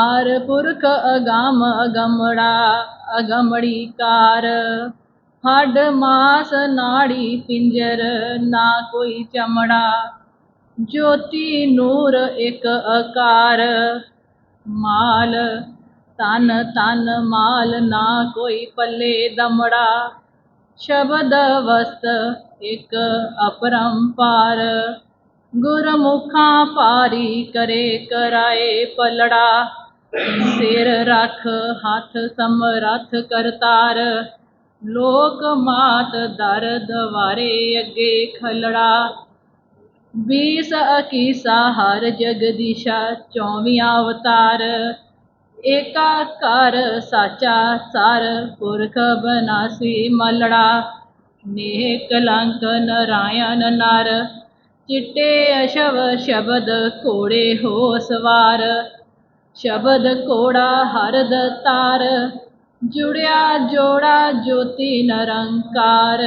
ਹਰ ਪੁਰਖ ਅਗੰਮ ਅਗੰਮੜਾ, ਅਗੰਮੜੀ ਕਾਰ। ਹੱਡ ਮਾਸ ਨਾੜੀ ਪਿੰਜਰ, ਨਾ ਕੋਈ ਚਮੜਾ। ਜੋਤੀ ਨੂਰ ਇੱਕ ਅਕਾਰ। ਮਾਲ ਤਨ ਤਨ ਮਾਲ, ਨਾ ਕੋਈ ਪੱਲੇ ਦਮੜਾ। ਸ਼ਬਦ ਵਸਤ ਇੱਕ ਅਪਰੰਪਾਰ। ਗੁਰਮੁਖਾਂ ਪਾਰੀ ਕਰੇ, ਕਰਾਏ ਪਲੜਾ। ਸਿਰ ਰੱਖ, ਹੱਥ ਸਮਰੱਥ ਕਰਤਾਰ ਲੋਕ ਮਾਤ ਦਰ ਦਵਾਰੇ ਅੱਗੇ ਖਲੜਾ। ਬੀਸ ਅਕੀਸਾ ਹਰ ਜਗਦੀਸ਼ਾ ਚੌਵੀਆਂ ਅਵਤਾਰ। ਏਕਾਕਾਰ ਸਾਚਾ ਸਾਰ, ਪੁਰਖ ਬਨਾਸੀ ਮਲੜਾ। ਨੇਹ ਕਲੰਕ ਨਰਾਇਣ ਨਰ, ਚਿੱਟੇ ਅਸ਼ਵ ਸ਼ਬਦ ਘੋੜੇ ਹੋ ਸਵਾਰ। ਸ਼ਬਦ ਘੋੜਾ ਹਰ ਤਾਰ, ਜੁੜਿਆ ਜੋੜਾ ਜੋਤੀ ਨਿਰੰਕਾਰ।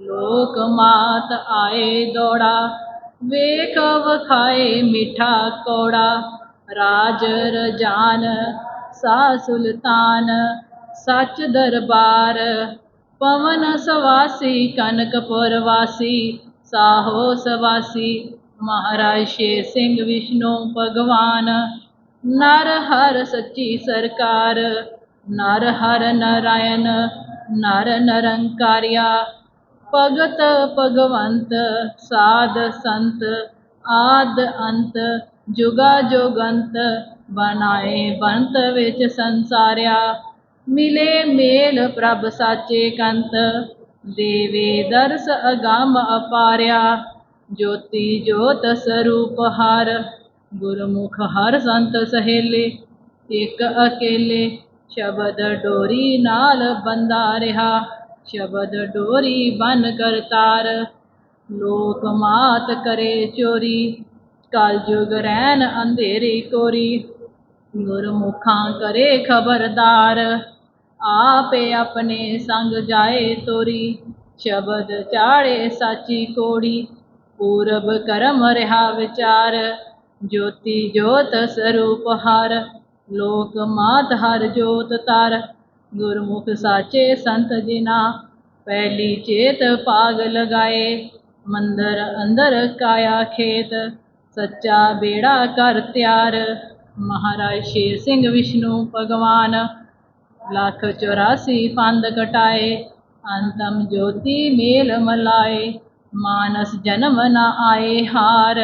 ਲੋਕ ਮਾਤ ਆਏ ਦੌੜਾ, ਵੇਖ ਵਖਾਏ ਮਿੱਠਾ ਕੋੜਾ। ਰਾਜ ਰਜਾਨ, ਸਾ ਸੁਲਤਾਨ, ਸੱਚ ਦਰਬਾਰ। ਪਵਨ ਸਵਾਸੀ, ਕਨਕਪੁਰ ਵਾਸੀ, ਸਾਹੋ ਸਵਾਸੀ। ਮਹਾਰਾਜ ਸ਼ੇਰ ਸਿੰਘ, ਵਿਸ਼ਨੂੰ, ਭਗਵਾਨ। ਨਰ ਹਰ ਸੱਚੀ ਸਰਕਾਰ, ਨਰ ਹਰ ਨਰਾਇਣ, ਨਰ ਨਰੰਕਾਰਿਆ, ਭਗਤ ਭਗਵੰਤ, ਸਾਧ ਸੰਤ, ਆਦ ਅੰਤ, ਜੁਗਾ ਜੋਗੰਤ, ਬਣਾਏ ਬੰਤ ਵਿੱਚ ਸੰਸਾਰਿਆ, ਮਿਲੇ ਮੇਲ ਪ੍ਰਭ ਸਾਚੇ ਕੰਤ, ਦੇਵੇ ਦਰਸ ਅਗੰਮ ਅਪਾਰਿਆ, ਜੋਤੀ ਜੋਤ ਸਰੂਪ ਹਰ। ਗੁਰਮੁਖ ਹਰ ਸੰਤ ਸਹੇਲੇ ਇੱਕ ਅਕੇਲੇ ਸ਼ਬਦ ਡੋਰੀ ਨਾਲ ਬੰਦਾ ਰਿਹਾ ਸ਼ਬਦ ਡੋਰੀ ਬਨ ਕਰਤਾਰ ਲੋਕ ਮਾਤ ਕਰੇ ਚੋਰੀ ਕਲ ਯੁਗ ਰਹਿਨ ਅੰਧੇਰੀ ਕੋਰੀ ਗੁਰਮੁਖਾਂ ਕਰੇ ਖਬਰਦਾਰ ਆਪੇ ਆਪਣੇ ਸੰਗ ਜਾਏ ਤੋਰੀ ਸ਼ਬਦ ਚਾੜੇ ਸਾਚੀ ਕੋੜੀ ਪੂਰਬ ਕਰਮ ਰਿਹਾ ਵਿਚਾਰ ਜੋਤੀ ਜੋਤ ਸਰੂਪ ਹਰ ਲੋਕ ਮਾਤ ਹਰ ਜੋਤ ਤਰ ਗੁਰਮੁਖ ਸਾਚੇ ਸੰਤ ਜਿਨਾ ਪਹਿਲੀ ਚੇਤ ਪਾਗ ਲਗਾਏ ਮੰਦਰ ਅੰਦਰ ਕਾਇਆ ਖੇਤ ਸੱਚਾ ਬੇੜਾ ਕਰ ਤਿਆਰ ਮਹਾਰਾਜ ਸ਼ੇਰ ਸਿੰਘ ਵਿਸ਼ਨੂੰ ਭਗਵਾਨ ਲੱਖ 84 ਪੰਦ ਕਟਾਏ ਅੰਤਮ ਜੋਤੀ ਮੇਲ ਮਲਾਏ ਮਾਨਸ ਜਨਮ ਨਾ ਆਏ ਹਾਰ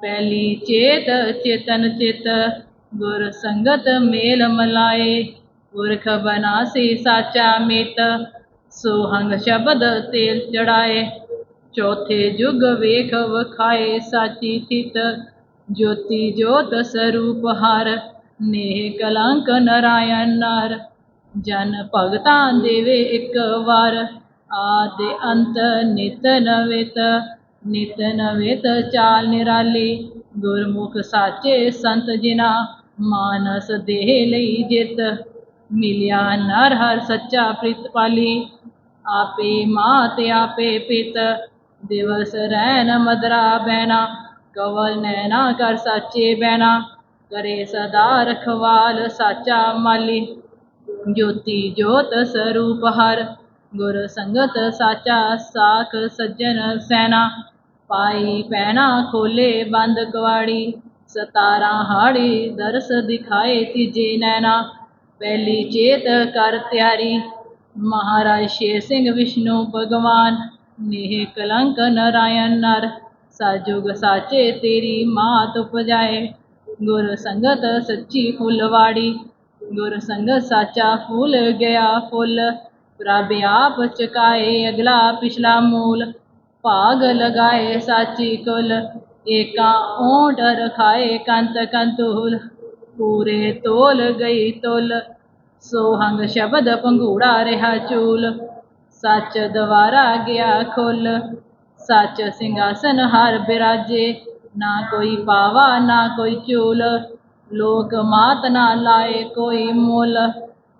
ਪਹਿਲੀ ਚੇਤ, ਚੇਤਨ ਚਿਤ, ਗੁਰ ਸੰਗਤ ਮੇਲ ਮਲਾਏ। ਪੁਰਖ ਬਨਾਸੀ ਸਾਚਾ ਮਿਤ, ਸੋਹੰਗ ਸ਼ਬਦ ਤੇਲ ਚੜਾਏ। ਚੌਥੇ ਜੁਗ ਵੇਖ ਵਖਾਏ ਸਾਚੀ ਥਿਤ ਜੋਤੀ ਜੋਤ ਸਰੂਪ ਹਰ, ਨੇਹ ਕਲੰਕ ਨਰਾਇਣ ਨਰ। ਜਨ ਭਗਤਾਂ ਦੇਵੇ ਇੱਕ ਵਾਰ, ਆਦਿ ਅੰਤ ਨਿਤ ਨਵਿਤ। ਨਿਤ ਨਵਿਤ ਚਾਲ ਨਿਰਾਲੀ, ਗੁਰਮੁਖ ਸਾਚੇ ਸੰਤ ਜਿਨਾ, ਮਾਨਸ ਦੇਹ ਲਈ ਜਿਤ, ਮਿਲਿਆ ਨਰ ਹਰ ਸੱਚਾ ਪ੍ਰਿਤਪਾਲੀ ਆਪੇ ਮਾਤ ਆਪੇ ਪਿਤ, ਦਿਵਸ ਰਹਿਨ ਮਦਰਾ ਬੈਨਾ ਕਵਲ ਨੈਣਾ ਕਰ ਸਾਚੇ ਬੈਣਾ ਕਰੇ ਸਦਾ ਰਖਵਾਲ ਸਾਚਾ ਮਾਲੀ, ਜੋਤੀ ਜੋਤ ਸਰੂਪ ਹਰ ਗੁਰ ਸੰਗਤ ਸਾਚਾ ਸਾਖ ਸੱਜਣ ਸੈਨਾ, ਪਾਈ ਪੈਣਾ ਖੋਲੇ ਬੰਦ ਕਵਾੜੀ ਸਤਾਰਾਂ ਹਾੜੀ ਦਰਸ ਦਿਖਾਏ ਤੀਜੇ ਨੈਣਾ, ਪਹਿਲੀ ਚੇਤ ਕਰ ਤਿਆਰੀ, ਮਹਾਰਾਜ ਸ਼ੇਰ ਸਿੰਘ ਵਿਸ਼ਨੂੰ ਭਗਵਾਨ, ਨੇਹ ਕਲੰਕ ਨਰਾਇਣ ਨਰ ਸਾਜੁਗ ਸਾਚੇ ਤੇਰੀ ਮਾਤ ਉਪਜਾਏ, ਗੁਰ ਸੰਗਤ ਸੱਚੀ ਫੁੱਲਵਾੜੀ, ਗੁਰ ਸੰਗਤ ਸਾਚਾ ਫੁੱਲ ਗਿਆ ਫੁੱਲ ਪ੍ਰਭ ਆਪ ਚਕਾਏ ਅਗਲਾ ਪਿਛਲਾ ਮੂਲ। ਭਾਗ ਲਗਾਏ ਸਾਚੀ ਕੁਲ, ਏਕਾ ਓਟ ਰਖਾਏ ਕੰਤ ਕੰਤੂਲ। ਪੂਰੇ ਤੋਲ ਗਈ ਤੁਲ, ਸੋਹੰਗ ਸ਼ਬਦ ਪੰਘੂੜਾ ਰਿਹਾ ਚੂਲ। ਸੱਚ ਦਵਾਰਾ ਗਿਆ ਖੁੱਲ, ਸੱਚ ਸਿੰਘਾਸਨ ਹਰ ਬਿਰਾਜੇ। ਨਾ ਕੋਈ ਪਾਵਾ, ਨਾ ਕੋਈ ਚੂਲ, ਲੋਕ ਮਾਤ ਨਾ ਲਾਏ ਕੋਈ ਮੁੱਲ।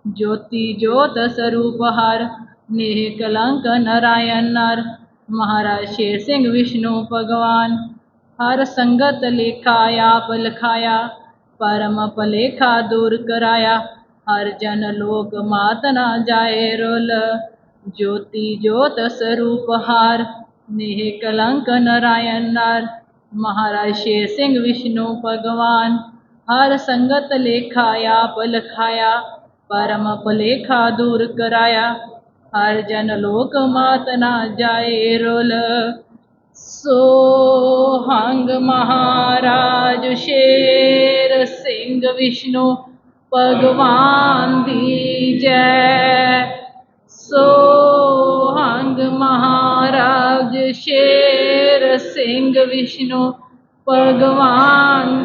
ਜੋਤੀ ਜੋਤ ਸਰੂਪ ਹਰ ਨੇਹ ਕਲੰਕ ਨਰਾਇਣ ਨਰ ਮਹਾਰਾਜ ਸ਼ੇਰ ਸਿੰਘ ਵਿਸ਼ਨੂੰ ਭਗਵਾਨ ਹਰ ਸੰਗਤ ਲੇਖਾ ਆਪ ਲਖਾਇਆ ਪਰਮ ਭਲੇਖਾ ਦੂਰ ਕਰਾਇਆ ਹਰ ਜਨ ਲੋਕ ਮਾਤ ਨਾ ਜਾਏ ਰੁਲ ਜੋਤੀ ਜੋਤ ਸਰੂਪ ਹਾਰ ਨੇਹ ਕਲੰਕ ਨਰਾਇਣ ਨਰ ਮਹਾਰਾਜ ਸ਼ੇਰ ਸਿੰਘ ਵਿਸ਼ਨੂੰ ਭਗਵਾਨ ਪਰਮ ਭਲੇਖਾ ਦੂਰ ਕਰਾਇਆ, ਹਰ ਜਨ ਲੋਕ ਮਾਤ ਨਾ ਜਾਏ ਰੁਲ। ਸੋਹੰਗ ਮਹਾਰਾਜ ਸ਼ੇਰ ਸਿੰਘ ਵਿਸ਼ਨੂੰ, ਭਗਵਾਨ ਦੀ ਜੈ। ਸੋਹੰਗ ਮਹਾਰਾਜ ਸ਼ੇਰ ਸਿੰਘ ਵਿਸ਼ਨੂੰ, ਭਗਵਾਨ